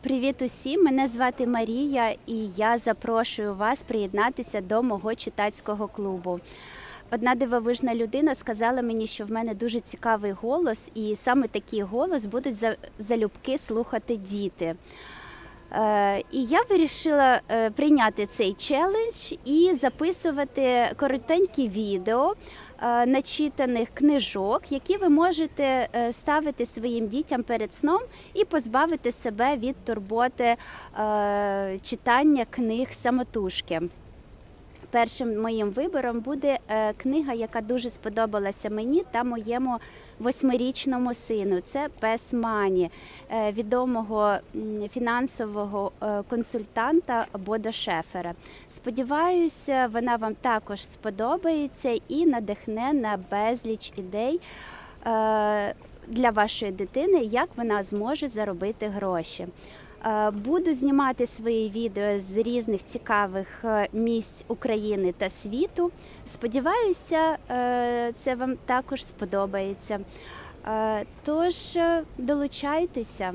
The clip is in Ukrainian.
Привіт усім! Мене звати Марія, і я запрошую вас приєднатися до мого читацького клубу. Одна дивовижна людина сказала мені, що в мене дуже цікавий голос, і саме такий голос будуть за- залюбки слухати діти. Е, І я вирішила е, прийняти цей челендж і записувати коротенькі відео начитаних книжок, які ви можете е, ставити своїм дітям перед сном і позбавити себе від турботи е, читання книг самотужки. Першим моїм вибором буде е, книга, яка дуже сподобалася мені та моєму восьмирічному сину. Це Пес Мані, е, відомого фінансового е, консультанта Бода Шефера. Сподіваюся, вона вам також сподобається і надихне на безліч ідей. Для вашої дитини, як вона зможе заробити гроші. Е, Буду знімати свої відео з різних цікавих е, місць України та світу. Сподіваюся, е, це вам також сподобається. Тож долучайтеся.